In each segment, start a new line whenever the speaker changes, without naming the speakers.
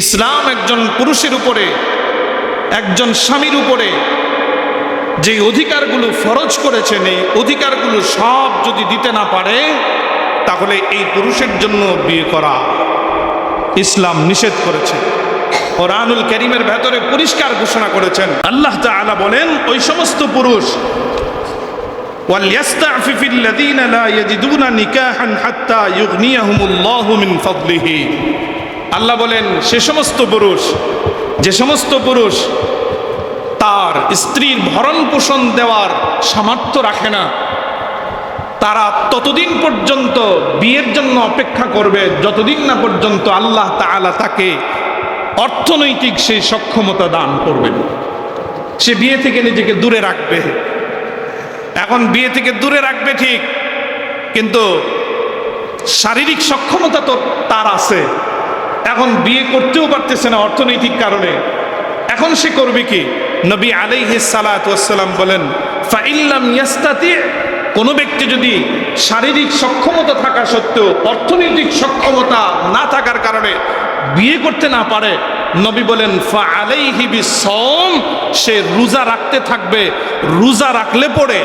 ইসলাম একজন পুরুষের উপরে একজন স্বামীর উপরে যে অধিকারগুলো ফরজ করেছেন এই অধিকারগুলো সব যদি দিতে না পারে তাহলে এই পুরুষের জন্য বিয়ে করা ইসলাম নিষেধ করেছে কোরআনুল করিমের ভেতরে পরিষ্কার ঘোষণা করেছেন আল্লাহ তাআলা বলেন ওই সমস্ত পুরুষ وليستعفف الذين لا يجدون نكاحا حتى يغنيهم الله من فضله আল্লাহ বলেন, সে সমস্ত পুরুষ, যে সমস্ত পুরুষ তার স্ত্রীর ভরণ পোষণ দেওয়ার সামর্থ্য রাখে না, তারা ততদিন পর্যন্ত বিয়ের জন্য অপেক্ষা করবে, যতদিন না পর্যন্ত আল্লাহ তাআলা তাকে অর্থনৈতিক সেই সক্ষমতা দান করবেন। সে বিয়ে থেকে নিজেকে দূরে রাখবে। এখন বিয়ে থেকে দূরে রাখবে ঠিক, কিন্তু শারীরিক সক্ষমতা তো তার আছে। এখন বিয়ে করতেও পারতেছে না অর্থনৈতিক কারণে। এখন সে করবে কি? নবী আলাইহি সালাম বলেন, ফাইল্লাম ইয়াস্তাতি। কোনো ব্যক্তি যদি শারীরিক সক্ষমতা থাকা সত্ত্বেও, অর্থনৈতিক সক্ষমতা না থাকার কারণে বিয়ে করতে না পারে, নবী বলেন, ফা আলাইহি বিসম সে রোজা রাখতে থাকবে, রোজা রাখলে পরে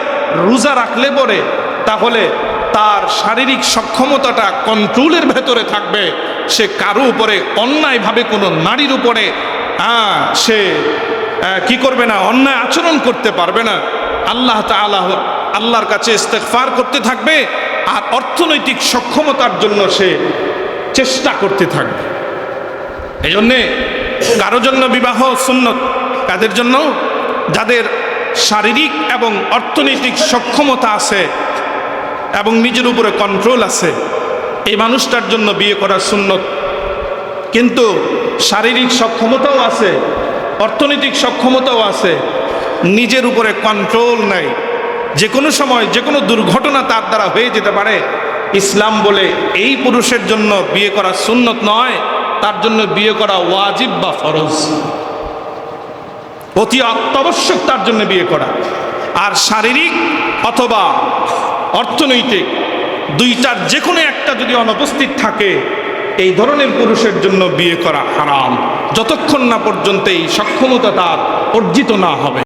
রোজা রাখলে পরে তাহলে তার শারীরিক সক্ষমতাটা কন্ট্রোলের ভেতরে থাকবে। সে কারও উপরে অন্যায়ভাবে কোনো নারীর উপরে সে কি করবে না, অন্যায় আচরণ করতে পারবে না। আল্লাহ তাআলা আল্লাহর কাছে ইস্তেগফার করতে থাকবে আর অর্থনৈতিক সক্ষমতার জন্য সে চেষ্টা করতে থাকবে। এই জন্যে কারও জন্য বিবাহ সুন্নত, কাদের জন্য? যাদের শারীরিক এবং অর্থনৈতিক সক্ষমতা আছে এবং নিজের উপরে কন্ট্রোল আছে। এই মানুষটার জন্য বিয়ে করা সুন্নত। কিন্তু শারীরিক সক্ষমতাও আছে, অর্থনৈতিক সক্ষমতাও আছে, নিজের উপরে কন্ট্রোল নাই। যে কোনো সময় যে কোনো দুর্ঘটনা তার দ্বারা হয়ে যেতে পারে। ইসলাম বলে এই পুরুষের জন্য বিয়ে করা সুন্নত নয়, তার জন্য বিয়ে করা ওয়াজিব বা ফরজ। অতি অত্যাবশ্যক তার জন্য বিয়ে করা। আর শারীরিক অথবা অর্থনৈতিক দুইটার যে কোনো একটা যদি অনুপস্থিত থাকে, এই ধরনের পুরুষের জন্য বিয়ে করা হারাম। যতক্ষণ না পর্যন্ত এই সক্ষমতা তার অর্জিত না হবে।